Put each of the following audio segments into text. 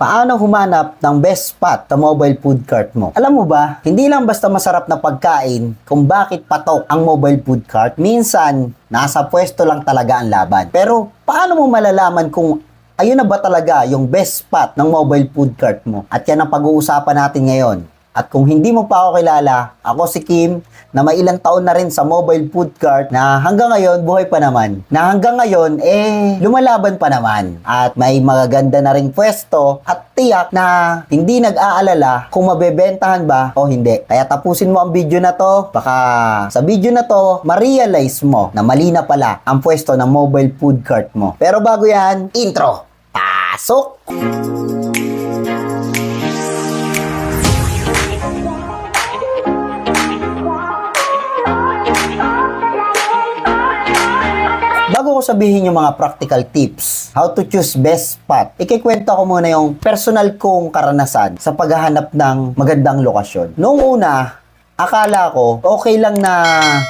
Paano humanap ng best spot sa mobile food cart mo? Alam mo ba, hindi lang basta masarap na pagkain kung bakit patok ang mobile food cart. Minsan, nasa pwesto lang talaga ang laban. Pero paano mo malalaman kung ayun na ba talaga yung best spot ng mobile food cart mo? At yan ang pag-uusapan natin ngayon. At kung hindi mo pa ako kilala, ako si Kim na may ilang taon na rin sa mobile food cart na hanggang ngayon buhay pa naman. Na hanggang ngayon eh lumalaban pa naman. At may magaganda na ring pwesto at tiyak na hindi nag-aalala kung mabebentahan ba o hindi. Kaya tapusin mo ang video na to. Baka sa video na to, ma-realize mo na mali na pala ang pwesto ng mobile food cart mo. Pero bago yan, intro! Pasok! Bago sabihin yung mga practical tips, how to choose best spot, ikikwento ko muna yung personal kong karanasan sa paghahanap ng magandang lokasyon. Noong una, akala ko okay lang na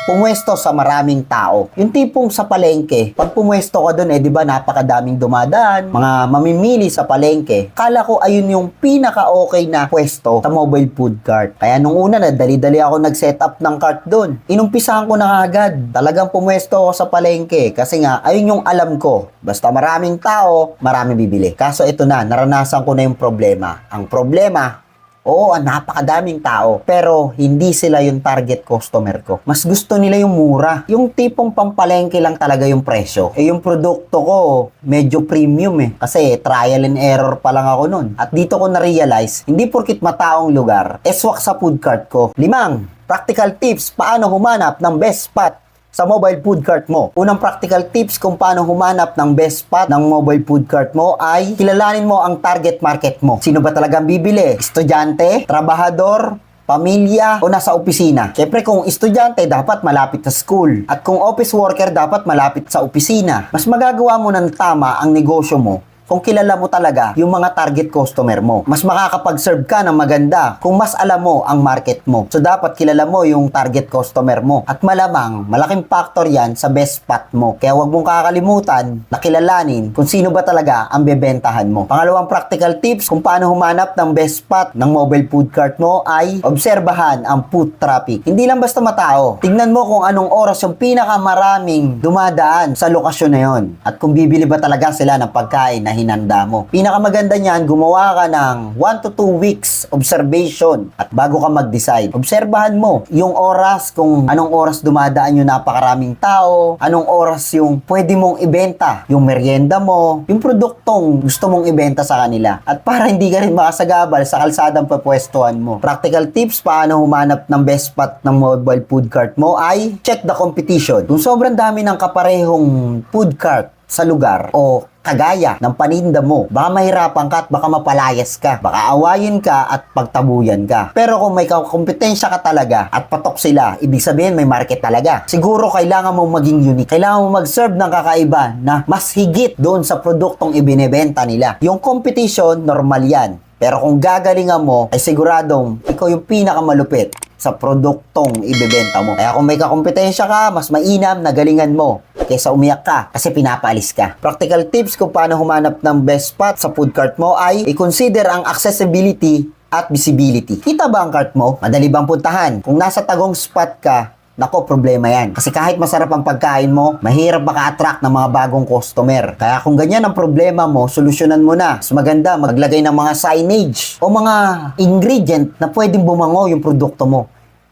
pumwesto sa maraming tao. Yung tipong sa palengke, pag pumwesto ka doon, eh di ba napakadaming dumadaan, mga mamimili sa palengke. Akala ko ayun yung pinaka-okay na pwesto sa mobile food cart. Kaya nung una na dali-dali ako nag-set up ng cart doon. Inumpisahan ko na agad. Talagang pumwesto ako sa palengke kasi nga ayun yung alam ko. Basta maraming tao, marami bibili. Kaso ito na, naranasan ko na yung problema. Ang problema, Oo, ang napakadaming tao. Pero hindi sila yung target customer ko. Mas gusto nila yung mura. Yung tipong pampalengke lang talaga yung presyo. Eh yung produkto ko, medyo premium eh. Kasi trial and error pa lang ako nun. At dito ko na-realize, hindi porkit mataong lugar, eswak sa food cart ko. Limang, practical tips paano humanap ng best spot sa mobile food cart mo. Unang practical tips kung paano humanap ng best spot ng mobile food cart mo ay kilalanin mo ang target market mo. Sino ba talagang bibili? Estudyante? Trabahador? pamilya o nasa opisina. Siyempre kung estudyante dapat malapit sa school at kung office worker dapat malapit sa opisina. Mas magagawa mo ng tama ang negosyo mo kung kilala mo talaga yung mga target customer mo. Mas makakapag-serve ka ng maganda kung mas alam mo ang market mo. So dapat kilala mo yung target customer mo. At malamang, malaking factor yan sa best spot mo. Kaya huwag mong kakalimutan na kilalanin kung sino ba talaga ang bebentahan mo. Pangalawang practical tips kung paano humanap ng best spot ng mobile food cart mo ay obserbahan ang food traffic. Hindi lang basta matao. Tingnan mo kung anong oras yung pinakamaraming dumadaan sa lokasyon na yon. At kung bibili ba talaga sila ng pagkain na hinanda mo. Pinakamaganda niyan, gumawa ka ng 1 to 2 weeks observation at bago ka mag-decide. Obserbahan mo yung oras, kung anong oras dumadaan yung napakaraming tao, anong oras yung pwede mong ibenta, yung merienda mo, yung produktong gusto mong ibenta sa kanila. At para hindi ka rin makasagabal sa kalsadang papwestuhan mo. Practical tips paano humanap ng best spot ng mobile food cart mo ay check the competition. Kung sobrang dami ng kaparehong food cart sa lugar o kagaya ng paninda mo. Baka mahirapan ka at baka mapalayas ka. Baka awayin ka at pagtabuyan ka. Pero kung may kompetensya ka talaga at patok sila, ibig sabihin may market talaga. Siguro kailangan mo maging unique. Kailangan mo mag-serve ng kakaiba na mas higit doon sa produktong ibinebenta nila. Yung competition, normal yan. Pero kung gagalingan mo, ay siguradong ikaw yung pinakamalupit sa produktong ibebenta mo. Kaya kung may kakompetensya ka, mas mainam na galingan mo kaysa umiyak ka kasi pinapaalis ka. Practical tips kung paano humanap ng best spot sa food cart mo ay i-consider ang accessibility at visibility. Kita ba ang cart mo? Madali bang puntahan? Kung nasa tagong spot ka, Nako, problema yan. Kasi kahit masarap ang pagkain mo, mahirap maka-attract ng mga bagong customer. Kaya kung ganyan ang problema mo, solusyonan mo na. Mas maganda, maglagay ng mga signage o mga ingredient na pwedeng bumango yung produkto mo.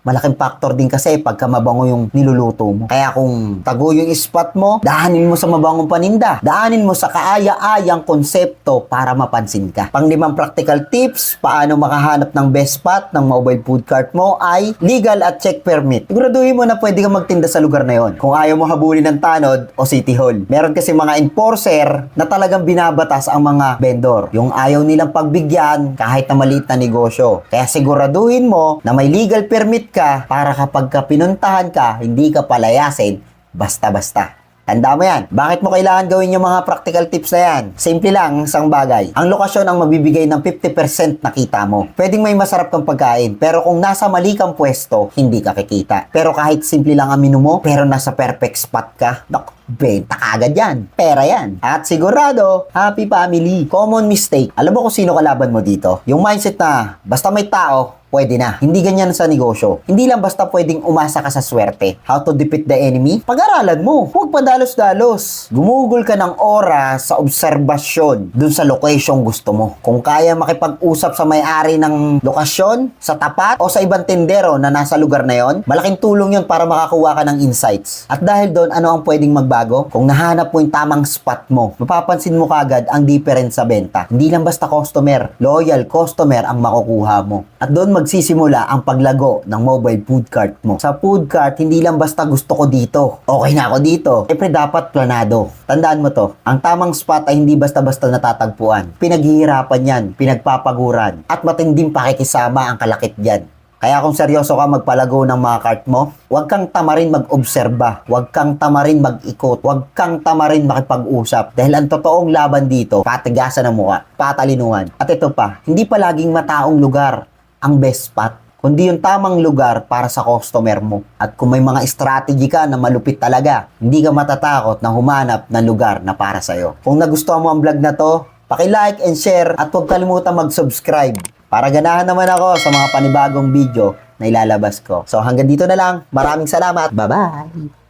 Malaking factor din kasi pagka mabango yung niluluto mo. Kaya kung tago yung spot mo, daanin mo sa mabangong paninda. Daanin mo sa kaaya-ayang konsepto para mapansin ka. Panglimang practical tips, paano makahanap ng best spot ng mobile food cart mo ay legal at check permit. Siguraduhin mo na pwede kang magtinda sa lugar na yon. Kung ayaw mo habulin ng tanod o city hall. Meron kasi mga enforcer na talagang binabatas ang mga vendor. Yung ayaw nilang pagbigyan kahit na maliit na negosyo. Kaya siguraduhin mo na may legal permit ka para kapag ka pinuntahan ka, hindi ka palayasin basta-basta. Tanda mo yan. Bakit mo kailangan gawin yung mga practical tips na yan? Simple lang, isang bagay. Ang lokasyon ang mabibigay ng 50% na kita mo. Pwedeng may masarap kang pagkain, pero kung nasa mali kang pwesto, hindi ka kikita. Pero kahit simple lang ang menu mo, pero nasa perfect spot ka, nak, benta kagad yan. Pera yan. At sigurado, happy family. Common mistake. Alam mo kung sino kalaban mo dito? Yung mindset na, basta may tao, pwede na. Hindi ganyan sa negosyo. Hindi lang basta pwedeng umasa ka sa swerte. How to defeat the enemy? Pag-aralan mo. Huwag padalos-dalos. Gumugol ka ng oras sa obserbasyon dun sa location gusto mo. Kung kaya makipag-usap sa may-ari ng lokasyon, sa tapat, o sa ibang tendero na nasa lugar na yon, malaking tulong yon para makakuha ka ng insights. At dahil doon, ano ang pwedeng magbago? Kung nahanap mo yung tamang spot mo, mapapansin mo kagad ang difference sa benta. Hindi lang basta customer, loyal customer ang makukuha mo. At doon magsisimula ang paglago ng mobile food cart mo. Sa food cart, hindi lang basta gusto ko dito. Okay na ako dito. Siyempre dapat planado. Tandaan mo to, ang tamang spot ay hindi basta-basta natatagpuan. Pinaghihirapan yan, pinagpapaguran, at matinding pakikisama ang kalakip dyan. Kaya kung seryoso ka magpalago ng mga cart mo, huwag kang tamarin mag-obserba, huwag kang tamarin mag-ikot, huwag kang tamarin makipag-usap. Dahil ang totoong laban dito, patigasan ng muka, patalinuhan. At ito pa, hindi palaging mataong lugar ang best spot kundi yung tamang lugar para sa customer mo. At kung may mga strategy ka na malupit talaga, hindi ka matatakot na humanap ng lugar na para sa'yo. Kung nagustuhan mo ang vlog na to, paki-like and share at huwag kalimutan mag-subscribe para ganahan naman ako sa mga panibagong video na ilalabas ko. So hanggang dito na lang. Maraming salamat. Bye-bye!